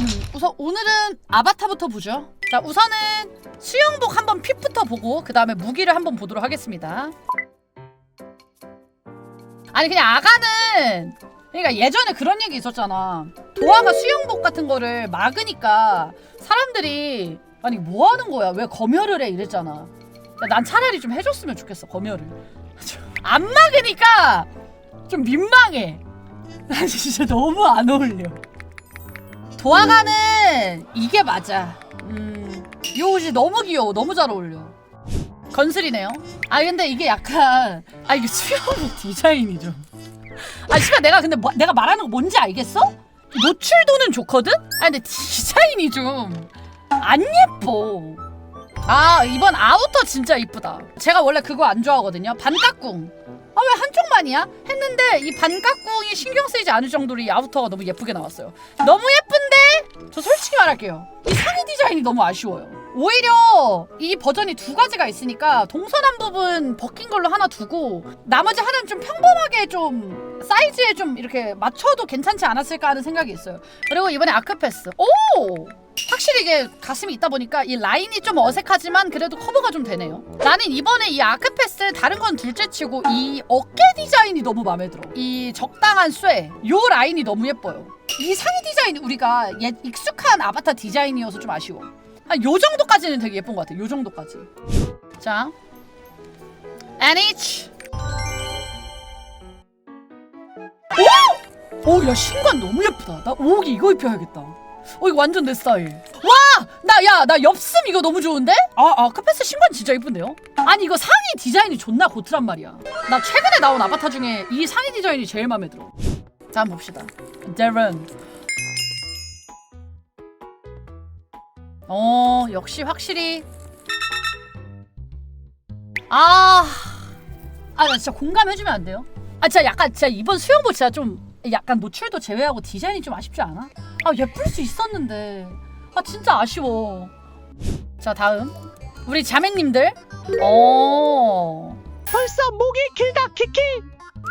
음, 우선 오늘은 아바타부터 보죠. 자, 우선은 수영복 한번 핏부터 보고 그 다음에 무기를 한번 보도록 하겠습니다. 아니 그냥 아가는 그러니까 예전에 그런 얘기 있었잖아. 도화가 수영복 같은 거를 막으니까 사람들이 아니 뭐 하는 거야? 왜 검열을 해? 이랬잖아. 야, 난 차라리 좀 해줬으면 좋겠어 검열을. 안 막으니까 좀 민망해. 나 진짜 너무 안 어울려. 도화가는 이게 맞아. 음, 이 옷이 너무 귀여워. 너무 잘 어울려. 건슬이네요. 아 근데 이게 약간 아 이게 수영복 디자인이 좀. 아 씨발 내가 근데 뭐- 내가 말하는 거 뭔지 알겠어? 노출도는 좋거든? 아 근데 디자인이 좀 안 예뻐. 아 이번 아우터 진짜 이쁘다. 제가 원래 그거 안 좋아하거든요. 반깍꿍. 아 왜 한쪽만이야? 했는데 이 반깍꿍이 신경 쓰이지 않을 정도로 이 아우터가 너무 예쁘게 나왔어요. 너무 예쁜데 저 솔직히 말할게요. 이 상의 디자인이 너무 아쉬워요. 오히려 이 버전이 두 가지가 있으니까 동서남 부분 벗긴 걸로 하나 두고 나머지 하나는 좀 평범하게 좀 사이즈에 좀 이렇게 맞춰도 괜찮지 않았을까 하는 생각이 있어요. 그리고 이번에 아크패스. 오! 확실히 이게 가슴이 있다 보니까 이 라인이 좀 어색하지만 그래도 커버가 좀 되네요. 나는 이번에 이 아크패스 다른 건 둘째치고 이 어깨 디자인이 너무 마음에 들어. 이 적당한 쇠, 요 라인이 너무 예뻐요. 이 상의 디자인 우리가 옛 익숙한 아바타 디자인이어서 좀 아쉬워. 한 요 정도까지는 되게 예쁜 것 같아. 요 정도까지. 자, NH. 오! 오, 야 신관 너무 예쁘다. 나 오기 이거 입혀야겠다. 어 이거 완전 내 스타일. 와! 나 야 나 엽슴 이거 너무 좋은데? 아, 아 카페스 신관 진짜 이쁜데요? 아니 이거 상의 디자인이 존나 고트란 말이야. 나 최근에 나온 아바타 중에 이 상의 디자인이 제일 마음에 들어. 자 한번 봅시다. 데런. 어 역시 확실히 아, 아 나 진짜 공감해주면 안 돼요? 아 진짜 약간 진짜 이번 수영복 진짜 좀 약간 노출도 제외하고 디자인이 좀 아쉽지 않아? 아 예쁠 수 있었는데 아 진짜 아쉬워. 자 다음 우리 자매님들. 어. 벌써 목이 길다 키키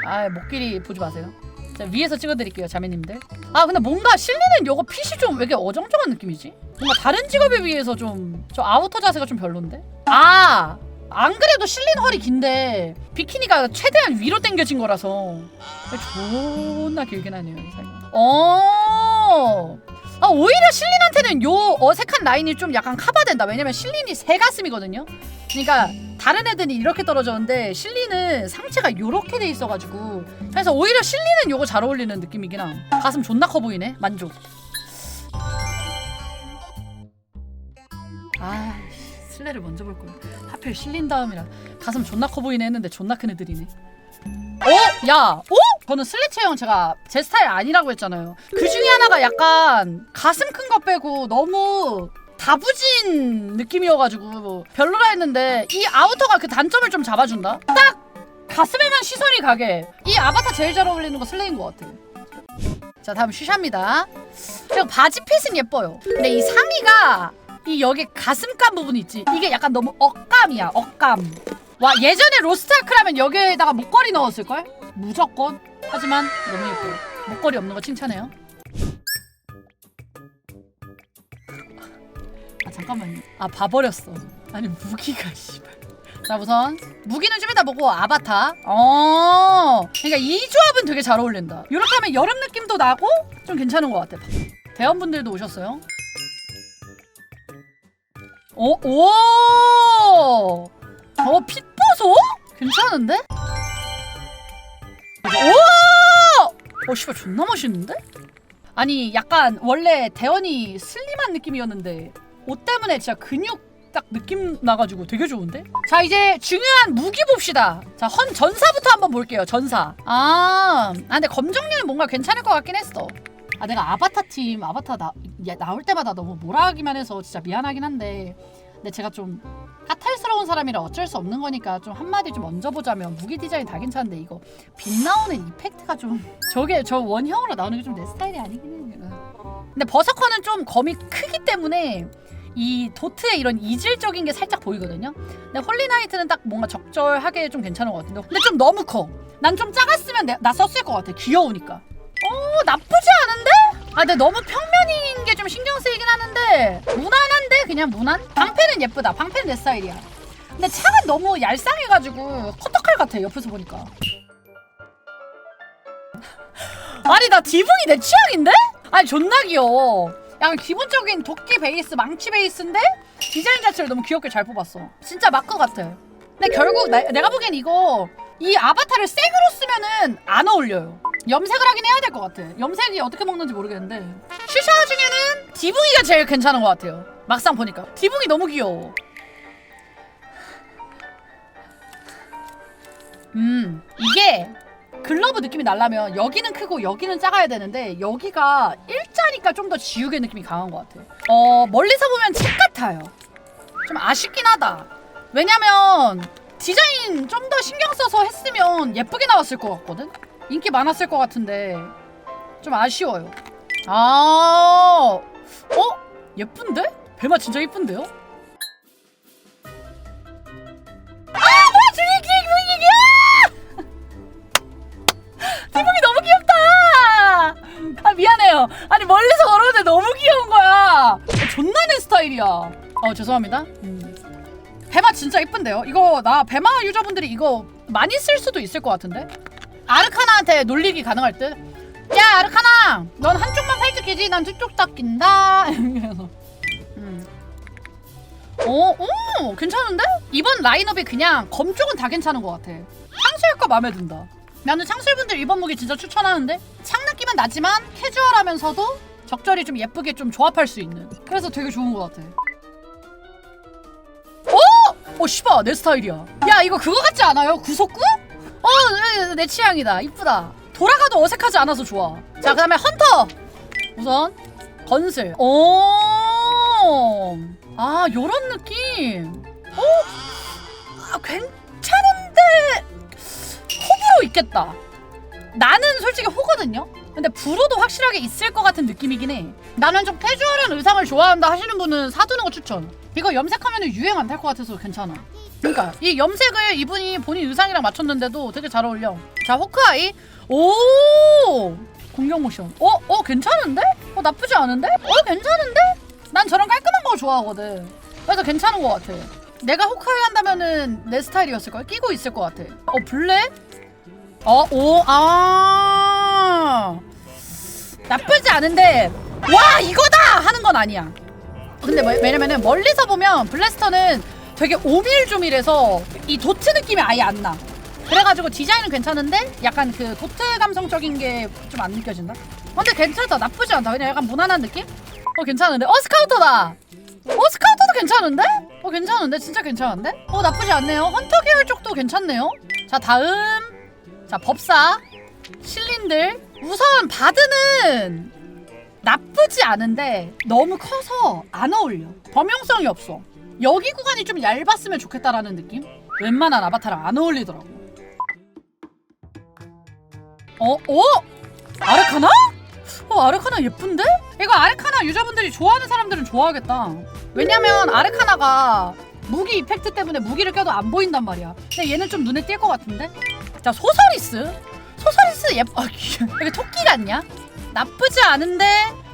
아 목길이 보지 마세요. 자 위에서 찍어드릴게요 자매님들. 아 근데 뭔가 실리는 요거 핏이 좀 왜 이렇게 어정쩡한 느낌이지? 뭔가 다른 직업에 비해서 좀 저 아우터 자세가 좀 별론데? 아. 안 그래도 실린 허리 긴데 비키니가 최대한 위로 당겨진 거라서 존나 길긴 하네요 이 사이가. 어. 아 오히려 실린한테는 요 어색한 라인이 좀 약간 커버된다. 왜냐면 실린이 새 가슴이거든요. 그러니까 다른 애들이 이렇게 떨어졌는데 실린은 상체가 요렇게 돼 있어가지고 그래서 오히려 실린은 요거 잘 어울리는 느낌이긴 함. 가슴 존나 커 보이네. 만족. 아 슬레를 먼저 볼 거야. 하필 실린 다음이라 가슴 존나 커 보이네 했는데 존나 큰 애들이네. 어? 야! 어? 저는 슬래 체형 제가 제 스타일 아니라고 했잖아요. 그 중에 하나가 약간 가슴 큰 거 빼고 너무 다부진 느낌이어가지고 별로라 했는데 이 아우터가 그 단점을 좀 잡아준다? 딱 가슴에만 시선이 가게 이 아바타 제일 잘 어울리는 거 슬레인 것 같아. 자 다음 슈샤입니다. 그리고 바지 핏은 예뻐요. 근데 이 상의가 이 여기 가슴감 부분 있지 이게 약간 너무 억감이야 억감. 와 예전에 로스트아크라면 여기에다가 목걸이 넣었을걸? 무조건 하지만 너무 예뻐요. 목걸이 없는 거 칭찬해요. 아 잠깐만요. 아 봐 버렸어. 아니 무기가 씨발. 자 우선 무기는 좀 이따 보고 아바타. 어. 그러니까 이 조합은 되게 잘 어울린다. 이렇게 하면 여름 느낌도 나고 좀 괜찮은 것 같아. 대원분들도 오셨어요? 오, 오! 어, 핏보소? 괜찮은데? 오! 어, 씨발, 존나 멋있는데? 아니, 약간, 원래 대원이 슬림한 느낌이었는데, 옷 때문에 진짜 근육 딱 느낌 나가지고 되게 좋은데? 자, 이제 중요한 무기 봅시다. 자, 헌 전사부터 한번 볼게요, 전사. 아, 아 근데 검정류는 뭔가 괜찮을 것 같긴 했어. 아, 내가 아바타 팀, 아바타 나, 야, 나올 때마다 너무 몰아하기만 해서 진짜 미안하긴 한데, 근데 제가 좀 까탈스러운 사람이라 어쩔 수 없는 거니까 좀 한마디 좀 얹어보자면 무기 디자인 다 괜찮은데 이거 빛 나오는 이펙트가 좀 저게 저 원형으로 나오는 게 좀 내 스타일이 아니긴 해요. 근데 버서커는 좀 검이 크기 때문에 이 도트의 이런 이질적인 게 살짝 보이거든요. 근데 홀리나이트는 딱 뭔가 적절하게 좀 괜찮은 것 같은데 근데 좀 너무 커. 난 좀 작았으면 내, 나 썼을 것 같아. 귀여우니까. 어 나쁘지 않은데? 아 근데 너무 평면인 게 좀 신경 무난한데 그냥 무난? 방패는 예쁘다. 방패는 내 스타일이야. 근데 창은 너무 얄쌍해가지고 커터칼 같아 옆에서 보니까. 아니 나 디붕이 내 취향인데? 아니 존나 귀여워. 약간 기본적인 도끼 베이스 망치 베이스인데 디자인 자체를 너무 귀엽게 잘 뽑았어. 진짜 마크 같아. 근데 결국 나- 내가 보기엔 이거 이 아바타를 생으로 쓰면은 안 어울려요 염색을 하긴 해야 될 것 같아 염색이 어떻게 먹는지 모르겠는데 슈샤 중에는 디붕이가 제일 괜찮은 것 같아요 막상 보니까 디붕이 너무 귀여워 음 이게 글러브 느낌이 나려면 여기는 크고 여기는 작아야 되는데 여기가 일자니까 좀 더 지우개 느낌이 강한 것 같아. 어 멀리서 보면 책 같아요. 좀 아쉽긴 하다. 왜냐면 디자인 좀 더 신경 써서 했으면 예쁘게 나왔을 것 같거든. 인기 많았을 것 같은데 좀 아쉬워요. 아, 어 예쁜데? 배마 진짜 예쁜데요? 아 뭐야 저기 이게 디붕이 너무 귀엽다. 아 미안해요. 아니 멀리서 걸어오는데 너무 귀여운 거야. 어, 존나 내 스타일이야. 어 죄송합니다. 음. 배마 진짜 이쁜데요. 이거 나 배마 유저분들이 이거 많이 쓸 수도 있을 것 같은데. 아르카나한테 놀리기 가능할 듯. 야 아르카나, 넌 한쪽만 팔찌 끼지, 난 두쪽 다 낀다. 이러면서. 음. 어, 오, 괜찮은데? 이번 라인업이 그냥 검 쪽은 다 괜찮은 것 같아. 향수효과 마음에 든다. 나는 창술분들 이번 무기 진짜 추천하는데 창 느낌은 나지만 캐주얼하면서도 적절히 좀 예쁘게 좀 조합할 수 있는 그래서 되게 좋은 것 같아 오! 어 씨바 내 스타일이야 야 이거 그거 같지 않아요? 구속구? 어 내, 내 취향이다 이쁘다 돌아가도 어색하지 않아서 좋아 자 그 다음에 헌터 우선 건슬 오 아 요런 느낌 어? 아 괜찮은데 호불호 있겠다. 나는 솔직히 호거든요. 근데 불호도 확실하게 있을 것 같은 느낌이긴 해. 나는 좀 캐주얼한 의상을 좋아한다 하시는 분은 사두는 거 추천. 이거 염색하면 유행 안 탈 것 같아서 괜찮아. 그러니까 이 염색을 이분이 본인 의상이랑 맞췄는데도 되게 잘 어울려. 자 호크아이. 오 공격 모션. 어? 어 괜찮은데? 어 나쁘지 않은데? 어 괜찮은데? 난 저런 깔끔한 거 좋아하거든. 그래서 괜찮은 것 같아. 내가 호크아이 한다면은 내 스타일이었을 거야. 끼고 있을 것 같아. 어 블랙? 어, 오, 아. 나쁘지 않은데, 와, 이거다! 하는 건 아니야. 근데 뭐- 왜냐면은 멀리서 보면 블래스터는 되게 오밀조밀해서 이 도트 느낌이 아예 안 나. 그래가지고 디자인은 괜찮은데 약간 그 도트 감성적인 게 좀 안 느껴진다? 어, 근데 괜찮다. 나쁘지 않다. 그냥 약간 무난한 느낌? 어, 괜찮은데? 어, 스카우터다! 어, 스카우터도 괜찮은데? 어, 괜찮은데? 진짜 괜찮은데? 어, 나쁘지 않네요. 헌터 계열 쪽도 괜찮네요. 자, 다음. 자 법사 실린들 우선 바드는 나쁘지 않은데 너무 커서 안 어울려 범용성이 없어 여기 구간이 좀 얇았으면 좋겠다라는 느낌 웬만한 아바타랑 안 어울리더라고 어? 어? 아르카나? 어 아르카나 예쁜데? 이거 아르카나 유저분들이 좋아하는 사람들은 좋아하겠다 왜냐면 아르카나가 무기 이펙트 때문에 무기를 껴도 안 보인단 말이야 근데 얘는 좀 눈에 띌 것 같은데? 자 소서리스 소서리스 예뻐 아. 이게 토끼 같냐? 나쁘지 않은데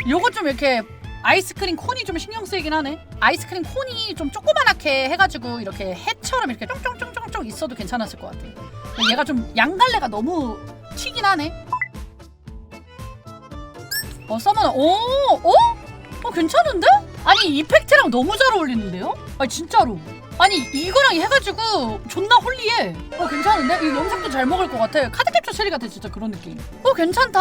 요거 좀 이렇게 아이스크림 콘이 좀 신경 쓰이긴 하네 아이스크림 콘이 좀 조그만하게 해가지고 이렇게 해처럼 이렇게 쫑쫑쫑쫑쫑 있어도 괜찮았을 것 같아 얘가 좀 양갈래가 너무 튀긴 하네 어 서머너 오 어? 어 괜찮은데? 아니 이펙트랑 너무 잘 어울리는데요? 아니 진짜로 아니 이거랑 해가지고 존나 홀리해 어 괜찮은데? 이 염색도 잘 먹을 것 같아 카드캡처 체리 같아 진짜 그런 느낌 어 괜찮다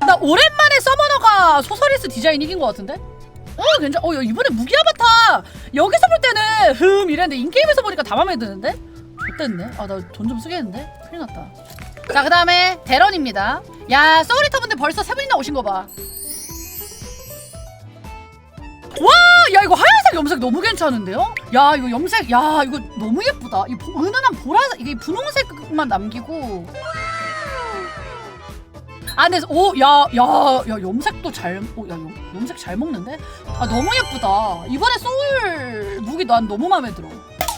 나 오랜만에 서머너가 소서리스 디자인 이긴 것 같은데? 어 괜찮 어 야, 이번에 무기 아바타 여기서 볼 때는 흠 이랬는데 인게임에서 보니까 다 맘에 드는데? 좋댔네 아 나 돈 좀 쓰겠는데? 큰일 났다 자 그 다음에 대런입니다 야 소울리터 분들 벌써 세 분이나 오신 거봐 와, 야 이거 하얀색 염색 너무 괜찮은데요? 야 이거 염색, 야 이거 너무 예쁘다. 이 보- 은은한 보라색, 이게 분홍색만 남기고. 아, 근데 오, 야, 야, 야 염색도 잘, 오, 야 염, 염색 잘 먹는데? 아 너무 예쁘다. 이번에 소울 무기 난 너무 마음에 들어.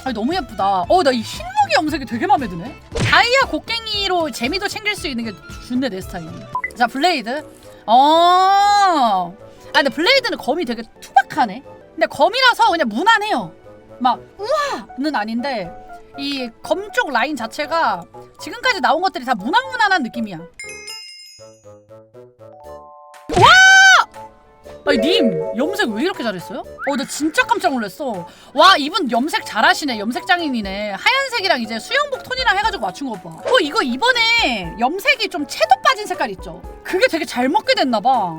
아 너무 예쁘다. 어, 나 이 흰 무기 염색이 되게 마음에 드네. 다이아 곡괭이로 재미도 챙길 수 있는 게 준내 내 스타일. 자 블레이드. 어. 아 근데 블레이드는 검이 되게 약하네. 근데 검이라서 그냥 무난해요. 막 우와는 아닌데 이 검 쪽 라인 자체가 지금까지 나온 것들이 다 무난무난한 느낌이야. 와! 아니 님 염색 왜 이렇게 잘했어요? 어 나 진짜 깜짝 놀랐어. 와 이분 염색 잘하시네. 염색 장인이네. 하얀색이랑 이제 수영복 톤이랑 해가지고 맞춘 거 봐. 어 이거 이번에 염색이 좀 채도 빠진 색깔 있죠? 그게 되게 잘 먹게 됐나 봐.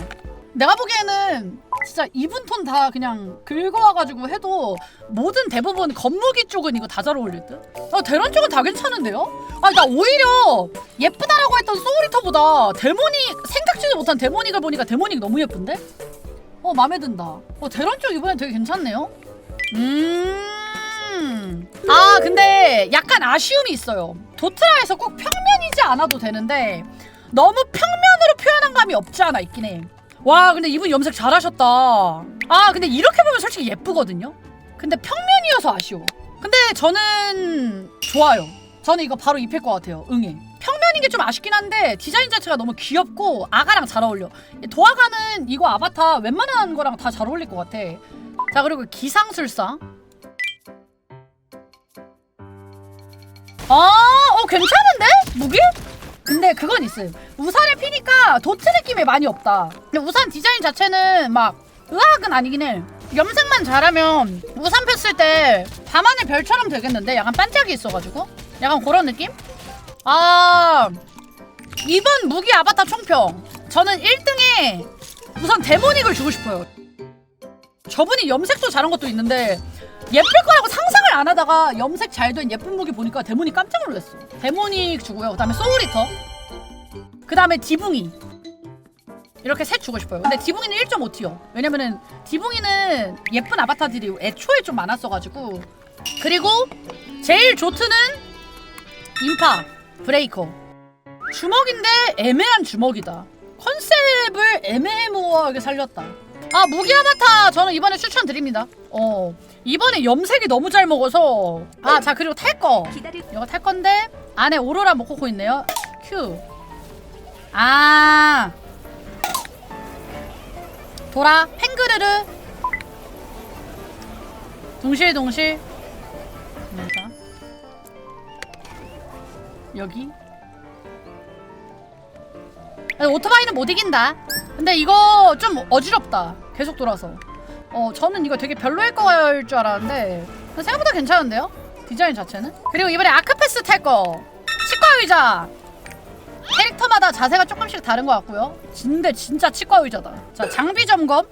내가 보기에는 진짜 이분 톤 다 그냥 긁어와가지고 해도 모든 대부분 검무기 쪽은 이거 다 잘 어울릴 듯? 아 대란 쪽은 다 괜찮은데요? 아니 나 오히려 예쁘다라고 했던 소울리터보다 데모닉 생각지도 못한 데모닉을 보니까 데모닉 너무 예쁜데? 어 마음에 든다. 어 대란 쪽 이번엔 되게 괜찮네요. 음. 아 근데 약간 아쉬움이 있어요. 도트라에서 꼭 평면이지 않아도 되는데 너무 평면으로 표현한 감이 없지 않아 있긴 해. 와 근데 이분 염색 잘하셨다. 아 근데 이렇게 보면 솔직히 예쁘거든요. 근데 평면이어서 아쉬워. 근데 저는 좋아요. 저는 이거 바로 입힐 것 같아요. 응애. 평면인 게 좀 아쉽긴 한데 디자인 자체가 너무 귀엽고 아가랑 잘 어울려. 도화가는 이거 아바타 웬만한 거랑 다 잘 어울릴 것 같아. 자 그리고 기상술사. 아, 어 괜찮은데 무기? 근데 그건 있음. 우산을 피니까 도트 느낌이 많이 없다. 근데 우산 디자인 자체는 막 의학은 아니긴 해. 염색만 잘하면 우산 폈을 때 밤하늘 별처럼 되겠는데 약간 반짝이 있어가지고 약간 그런 느낌? 아 이번 무기 아바타 총평 저는 1등에 우선 데모닉을 주고 싶어요. 저분이 염색도 잘한 것도 있는데 예쁠 거라고 상상을 안 하다가 염색 잘 된 예쁜 무기 보니까 데모닉 깜짝 놀랐어. 데모닉 주고요. 그다음에 소울리터. 그다음에 디붕이. 이렇게 셋 주고 싶어요. 근데 디붕이는 1.5티어. 왜냐면은 디붕이는 예쁜 아바타들이 애초에 좀 많았어가지고. 그리고 제일 좋트는 인파 브레이커. 주먹인데 애매한 주먹이다. 컨셉을 애매모호하게 살렸다. 아 무기 아바타 저는 이번에 추천드립니다. 어 이번에 염색이 너무 잘 먹어서 아 자 그리고 탈 거. 이거 탈 건데 안에 오로라 모코코 있네요. 큐. 아 도라 팽그르르 동실 동실 자 여기 아니, 오토바이는 못 이긴다 근데 이거 좀 어지럽다 계속 돌아서 어 저는 이거 되게 별로일 거일 줄 알았는데 생각보다 괜찮은데요 디자인 자체는 그리고 이번에 아크패스 탈 거 치과 의자 캐릭터마다 자세가 조금씩 다른 것 같고요. 근데 진짜 치과 의자다. 자 장비 점검.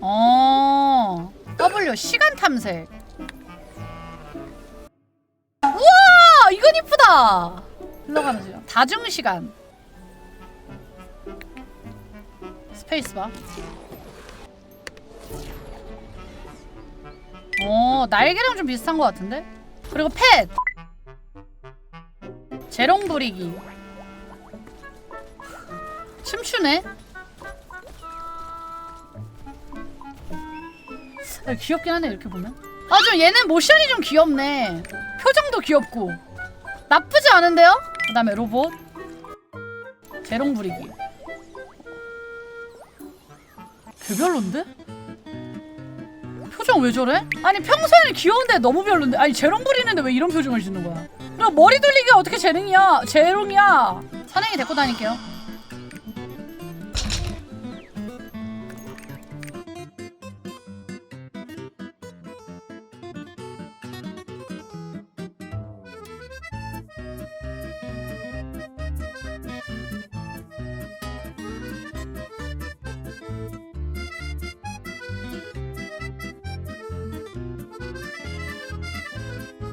어 W 시간 탐색. 우와 이건 이쁘다. 흘러가는 시간. 다중 시간. 스페이스바. 어 날개랑 좀 비슷한 것 같은데. 그리고 펫. 재롱 부리기 춤추네 아, 귀엽긴 하네 이렇게 보면 아 좀 얘는 모션이 좀 귀엽네 표정도 귀엽고 나쁘지 않은데요? 그 다음에 로봇 재롱 부리기 개별론데? 표정 왜 저래? 아니 평소에는 귀여운데 너무 별론데. 아니 재롱 부리는데 왜 이런 표정을 짓는 거야? 그럼 머리 돌리기가 어떻게 재능이야? 재롱이야. 선행이 데리고 다닐게요